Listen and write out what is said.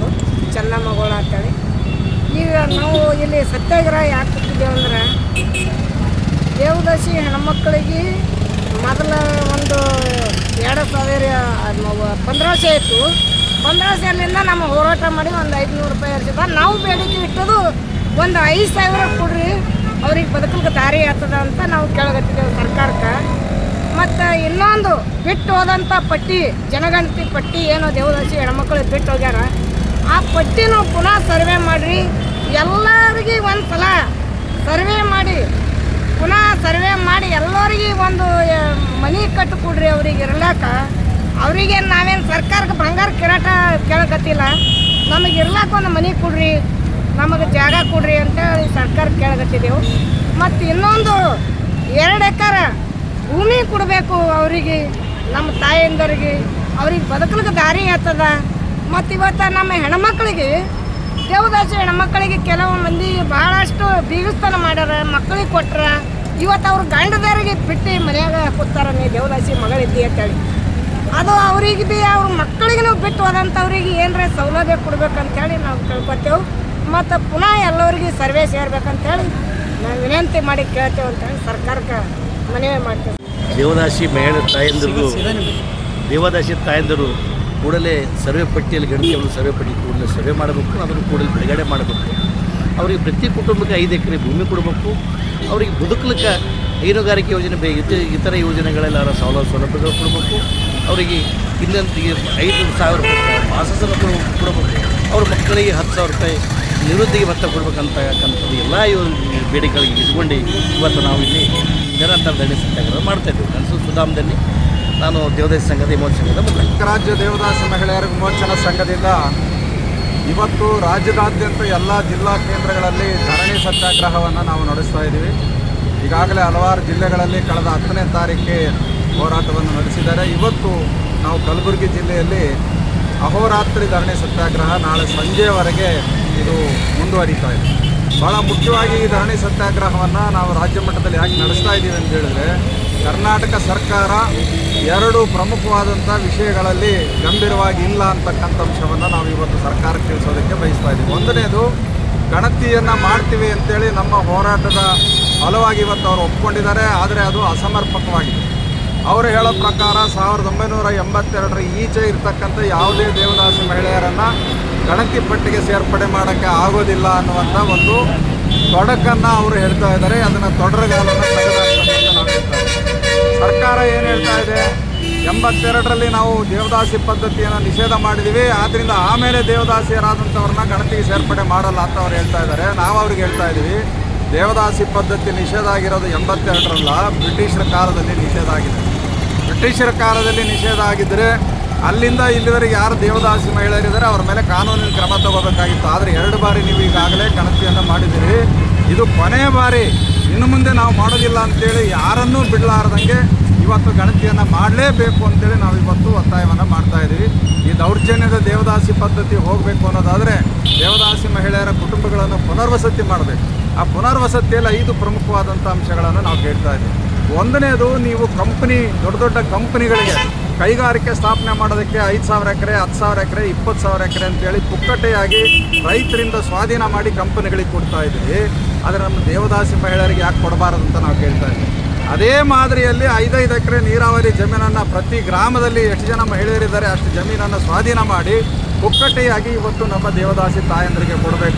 ಹೆಸರದು ಮಗಳು ಅಂತೇಳಿ. ಈಗ ನಾವು ಇಲ್ಲಿ ಸತ್ಯಾಗ್ರಹ ಯಾಕೆ ಕೂತಿದ್ದೇವೆ ಅಂದ್ರೆ ದೇವದಾಸಿ ಹೆಣ್ಮಕ್ಳಿಗೆ ಮೊದಲ ಒಂದು ಎರಡು ಸಾವಿರ ಪಂದ್ರಾಸೆ ಇತ್ತು ಪಂದ್ರಾಸೆಯಲ್ಲಿಂದ ನಮ್ಮ ಹೋರಾಟ ಮಾಡಿ ಒಂದು ಐದುನೂರು ರೂಪಾಯಿ ಇರ್ತದೆ ನಾವು ಬೇಡಿಕೆ ಇಟ್ಟದು ಒಂದು ಐದು ಸಾವಿರ ಕೊಡ್ರಿ, ಅವ್ರಿಗೆ ಬದುಕಲಿಕ್ಕೆ ದಾರಿ ಆಗ್ತದ ಅಂತ ನಾವು ಕೇಳಗತ್ತಿದ್ದೇವೆ ಸರ್ಕಾರಕ್ಕೆ. ಮತ್ತು ಇನ್ನೊಂದು ಬಿಟ್ಟು ಹೋದಂಥ ಪಟ್ಟಿ, ಜನಗಣತಿ ಪಟ್ಟಿ ಏನೋ ದೇವದಾಸಿ ಹೆಣ್ಮಕ್ಳು ಬಿಟ್ಟು ಹೋಗ್ಯಾರ. ಪಟ್ಟಿನೂ ಪುನಃ ಸರ್ವೆ ಮಾಡಿರಿ. ಎಲ್ಲರಿಗೆ ಒಂದು ಸಲ ಸರ್ವೆ ಮಾಡಿ. ಪುನಃ ಸರ್ವೆ ಮಾಡಿ ಎಲ್ಲರಿಗೆ ಒಂದು ಮನೆ ಕಟ್ಟು ಕೊಡ್ರಿ ಅವ್ರಿಗೆ ಇರ್ಲಾಕ. ಅವರಿಗೆ ನಾವೇನು ಸರ್ಕಾರಕ್ಕೆ ಬಂಗಾರ ಕಿರಾಟ ಕೇಳಕತ್ತಿಲ್ಲ. ನಮಗೆ ಇರ್ಲಾಕ ಒಂದು ಮನೆ ಕೊಡ್ರಿ, ನಮಗೆ ಜಾಗ ಕೊಡ್ರಿ ಅಂತೇಳಿ ಸರ್ಕಾರ ಕೇಳಕತ್ತಿದ್ದೆವು ಮತ್ತು ಇನ್ನೊಂದು ಎರಡು ಎಕರೆ ಭೂಮಿ ಕೊಡಬೇಕು ಅವರಿಗೆ, ನಮ್ಮ ತಾಯಿಂದರಿಗೆ. ಅವ್ರಿಗೆ ಬದುಕಲಿಕ್ಕೆ ದಾರಿ ಆಗ್ತದ. ಮತ್ತು ಇವತ್ತು ನಮ್ಮ ಹೆಣ್ಮಕ್ಳಿಗೆ ದೇವದಾಸಿ ಹೆಣ್ಮಕ್ಳಿಗೆ ಕೆಲವು ಮಂದಿ ಭಾಳಷ್ಟು ಬೀಗಸ್ತನ ಮಾಡ್ಯಾರ ಮಕ್ಕಳಿಗೆ ಕೊಟ್ರ. ಇವತ್ತು ಅವ್ರ ಗಂಡದರಿಗೆ ಬಿಟ್ಟು ಮನ್ಯಾಗ ಕೂತಾರ ನೀ ದೇವದಾಸಿ ಮಗಳಿದ್ದಿ ಅಂತೇಳಿ. ಅದು ಅವ್ರಿಗೆ ಬಿ ಅವ್ರ ನಾವು ಬಿಟ್ಟು ಹೋದಂಥವ್ರಿಗೆ ಏನರ ಸೌಲಭ್ಯ ಕೊಡ್ಬೇಕಂತೇಳಿ ನಾವು ಕೇಳ್ಕೊತೇವೆ ಮತ್ತು ಪುನಃ ಎಲ್ಲರಿಗೆ ಸರ್ವೆ ಸೇರ್ಬೇಕಂತೇಳಿ ನಾವು ವಿನಂತಿ ಮಾಡಿ ಕೇಳ್ತೇವೆ ಅಂತೇಳಿ ಸರ್ಕಾರಕ್ಕೆ ಮನವಿ ಮಾಡ್ತೇವೆ. ದೇವದಾಸಿ ಮಹಿಳೆ ತಾಯಂದಿರು ದೇವದಾಸಿ ತಾಯಂದಿರು ಕೂಡಲೇ ಸರ್ವೆ ಪಟ್ಟಿಯಲ್ಲಿ ಗಣಿತವನ್ನು ಸರ್ವೆ ಪಟ್ಟಿ ಕೂಡಲೇ ಸರ್ವೆ ಮಾಡಬೇಕು, ಅದನ್ನು ಕೂಡಲೇ ಬಿಡುಗಡೆ ಮಾಡಬೇಕು. ಅವರಿಗೆ ಪ್ರತಿ ಕುಟುಂಬಕ್ಕೆ ಐದು ಎಕರೆ ಭೂಮಿ ಕೊಡಬೇಕು. ಅವರಿಗೆ ಬದುಕಲಿಕ್ಕೆ ಹೈನುಗಾರಿಕೆ ಯೋಜನೆ ಬೇ ಇತರ ಇತರ ಯೋಜನೆಗಳೆಲ್ಲ ಸೌಲಭ್ಯ ಸೌಲಭ್ಯಗಳು ಕೊಡಬೇಕು. ಅವರಿಗೆ ಇನ್ನೊಂದು ಐದು ಸಾವಿರ ರೂಪಾಯಿ ಮಾಸ ಕೊಡಬೇಕು. ಅವ್ರ ಮಕ್ಕಳಿಗೆ ಹತ್ತು ಸಾವಿರ ರೂಪಾಯಿ ನಿವೃತ್ತಿಗೆ ಭತ್ತ ಕೊಡ್ಬೇಕಂತಕ್ಕಂಥದ್ದು ಎಲ್ಲ ಬೇಡಿಕೆಗಳಿಗೆ ಇಟ್ಕೊಂಡು ಇವತ್ತು ನಾವು ಇಲ್ಲಿ ನಿರಂತರ ದಂಡಿ ಸತ್ಯಾಗ್ರಹ ಮಾಡ್ತಾ ಇದ್ದೀವಿ. ಕನಸು ಸುಧಾಮದಲ್ಲಿ ನಾನು ದೇವದಾಸ ಸಂಘದ ವಿಮೋಚ ಸಂಘದ ಮುಖಂಡ. ರಾಜ್ಯ ದೇವದಾಸ ಮಹಿಳೆಯರ ವಿಮೋಚನಾ ಸಂಘದಿಂದ ಇವತ್ತು ರಾಜ್ಯದಾದ್ಯಂತ ಎಲ್ಲ ಜಿಲ್ಲಾ ಕೇಂದ್ರಗಳಲ್ಲಿ ಧರಣಿ ಸತ್ಯಾಗ್ರಹವನ್ನು ನಾವು ನಡೆಸ್ತಾ ಇದ್ದೀವಿ. ಈಗಾಗಲೇ ಹಲವಾರು ಜಿಲ್ಲೆಗಳಲ್ಲಿ ಕಳೆದ ಹತ್ತನೇ ತಾರೀಕಿಗೆ ಹೋರಾಟವನ್ನು ನಡೆಸಿದ್ದಾರೆ. ಇವತ್ತು ನಾವು ಕಲಬುರಗಿ ಜಿಲ್ಲೆಯಲ್ಲಿ ಅಹೋರಾತ್ರಿ ಧರಣಿ ಸತ್ಯಾಗ್ರಹ ನಾಳೆ ಸಂಜೆವರೆಗೆ ಇದು ಮುಂದುವರಿತಾ ಇದೆ. ಭಾಳ ಮುಖ್ಯವಾಗಿ ಈ ಧರಣಿ ಸತ್ಯಾಗ್ರಹವನ್ನು ನಾವು ರಾಜ್ಯ ಮಟ್ಟದಲ್ಲಿ ಯಾಕೆ ನಡೆಸ್ತಾ ಇದ್ದೀವಿ ಅಂತ ಹೇಳಿದ್ರೆ ಕರ್ನಾಟಕ ಸರ್ಕಾರ ಎರಡು ಪ್ರಮುಖವಾದಂಥ ವಿಷಯಗಳಲ್ಲಿ ಗಂಭೀರವಾಗಿ ಇಲ್ಲ ಅಂತಕ್ಕಂಥ ಅಂಶವನ್ನು ನಾವು ಇವತ್ತು ಸರ್ಕಾರಕ್ಕೆ ತಿಳಿಸೋದಕ್ಕೆ ಬಯಸ್ತಾ ಇದ್ದೀವಿ. ಒಂದನೇದು, ಗಣತಿಯನ್ನು ಮಾಡ್ತೀವಿ ಅಂತೇಳಿ ನಮ್ಮ ಹೋರಾಟದ ಫಲವಾಗಿ ಇವತ್ತು ಅವರು ಒಪ್ಕೊಂಡಿದ್ದಾರೆ, ಆದರೆ ಅದು ಅಸಮರ್ಪಕವಾಗಿದೆ. ಅವರು ಹೇಳೋ ಪ್ರಕಾರ ಸಾವಿರದ ಒಂಬೈನೂರ ಎಂಬತ್ತೆರಡರ ಈಚೆ ಇರ್ತಕ್ಕಂಥ ಯಾವುದೇ ದೇವದಾಸಿ ಮಹಿಳೆಯರನ್ನು ಗಣತಿ ಪಟ್ಟಿಗೆ ಸೇರ್ಪಡೆ ಮಾಡೋಕ್ಕೆ ಆಗೋದಿಲ್ಲ ಅನ್ನುವಂಥ ಒಂದು ತೊಡಕನ್ನು ಅವರು ಹೇಳ್ತಾ ಇದ್ದಾರೆ. ಅದನ್ನು ತೊಡರಗಾಲನ್ನು ತೆಗೆದಾಕ್ಬೇಕು ಅಂತ ನಾವು ಹೇಳ್ತಾ ಇದ್ದೀವಿ. ಸರ್ಕಾರ ಏನು ಹೇಳ್ತಾ ಇದೆ? ಎಂಬತ್ತೆರಡರಲ್ಲಿ ನಾವು ದೇವದಾಸಿ ಪದ್ಧತಿಯನ್ನು ನಿಷೇಧ ಮಾಡಿದ್ದೀವಿ ಆದ್ದರಿಂದ ಆಮೇಲೆ ದೇವದಾಸಿಯರಾದಂಥವ್ರನ್ನ ಗಣತಿಗೆ ಸೇರ್ಪಡೆ ಮಾಡಲ್ಲ ಅಂತ ಅವ್ರು ಹೇಳ್ತಾ ಇದ್ದಾರೆ. ನಾವು ಅವ್ರಿಗೆ ಹೇಳ್ತಾ ಇದ್ದೀವಿ ದೇವದಾಸಿ ಪದ್ಧತಿ ನಿಷೇಧ ಆಗಿರೋದು ಎಂಬತ್ತೆರಡರಲ್ಲ, ಬ್ರಿಟಿಷರ ಕಾಲದಲ್ಲಿ ನಿಷೇಧ ಆಗಿದೆ. ಬ್ರಿಟಿಷರ ಕಾಲದಲ್ಲಿ ನಿಷೇಧ ಆಗಿದ್ದರೆ ಅಲ್ಲಿಂದ ಇಲ್ಲಿವರೆಗೆ ಯಾರು ದೇವದಾಸಿ ಮಹಿಳೆಯರಿದ್ದಾರೆ, ಅವ್ರ ಮೇಲೆ ಕಾನೂನಿನ ಕ್ರಮ ತಗೋಬೇಕಾಗಿತ್ತು. ಆದರೆ ಎರಡು ಬಾರಿ ನೀವು ಈಗಾಗಲೇ ಗಣತಿಯನ್ನು ಮಾಡಿದ್ದೀರಿ. ಇದು ಕೊನೆಯ ಬಾರಿ. ಇನ್ನು ಮುಂದೆ ನಾವು ಮಾಡೋದಿಲ್ಲ ಅಂತೇಳಿ ಯಾರನ್ನೂ ಬಿಡಲಾರ್ದಂಗೆ ಇವತ್ತು ಗಣತಿಯನ್ನು ಮಾಡಲೇಬೇಕು ಅಂತೇಳಿ ನಾವು ಇವತ್ತು ಒತ್ತಾಯವನ್ನು ಮಾಡ್ತಾ ಇದ್ದೀವಿ. ಈ ದೌರ್ಜನ್ಯದ ದೇವದಾಸಿ ಪದ್ಧತಿ ಹೋಗಬೇಕು ಅನ್ನೋದಾದರೆ ದೇವದಾಸಿ ಮಹಿಳೆಯರ ಕುಟುಂಬಗಳನ್ನು ಪುನರ್ವಸತಿ ಮಾಡಬೇಕು. ಆ ಪುನರ್ವಸತಿಯಲ್ಲಿ ಐದು ಪ್ರಮುಖವಾದಂಥ ಅಂಶಗಳನ್ನು ನಾವು ಕೇಳ್ತಾ ಇದ್ದೀವಿ. ಒಂದನೇದು, ನೀವು ಕಂಪ್ನಿ, ದೊಡ್ಡ ದೊಡ್ಡ ಕಂಪ್ನಿಗಳಿಗೆ ಕೈಗಾರಿಕೆ ಸ್ಥಾಪನೆ ಮಾಡೋದಕ್ಕೆ ಐದು ಸಾವಿರ ಎಕರೆ, ಹತ್ತು ಸಾವಿರ ಎಕರೆ, ಇಪ್ಪತ್ತು ಸಾವಿರ ಎಕರೆ ಅಂತೇಳಿ ಪುಕ್ಕಟೆಯಾಗಿ ರೈತರಿಂದ ಸ್ವಾಧೀನ ಮಾಡಿ ಕಂಪನಿಗಳಿಗೆ ಕೊಡ್ತಾ ಇದ್ದೀವಿ. ಆದರೆ ನಮ್ಮ ದೇವದಾಸಿ ಮಹಿಳೆಯರಿಗೆ ಯಾಕೆ ಕೊಡಬಾರದು ಅಂತ ನಾವು ಕೇಳ್ತಾ ಇದ್ದೀವಿ. ಅದೇ ಮಾದರಿಯಲ್ಲಿ ಐದೈದು ಎಕರೆ ನೀರಾವರಿ ಜಮೀನನ್ನು ಪ್ರತಿ ಗ್ರಾಮದಲ್ಲಿ ಎಷ್ಟು ಜನ ಮಹಿಳೆಯರಿದ್ದಾರೆ ಅಷ್ಟು ಜಮೀನನ್ನು ಸ್ವಾಧೀನ ಮಾಡಿ ಪುಕ್ಕಟೆಯಾಗಿ ಇವತ್ತು ನಮ್ಮ ದೇವದಾಸಿ ತಾಯಂದರಿಗೆ ಕೊಡಬೇಕು.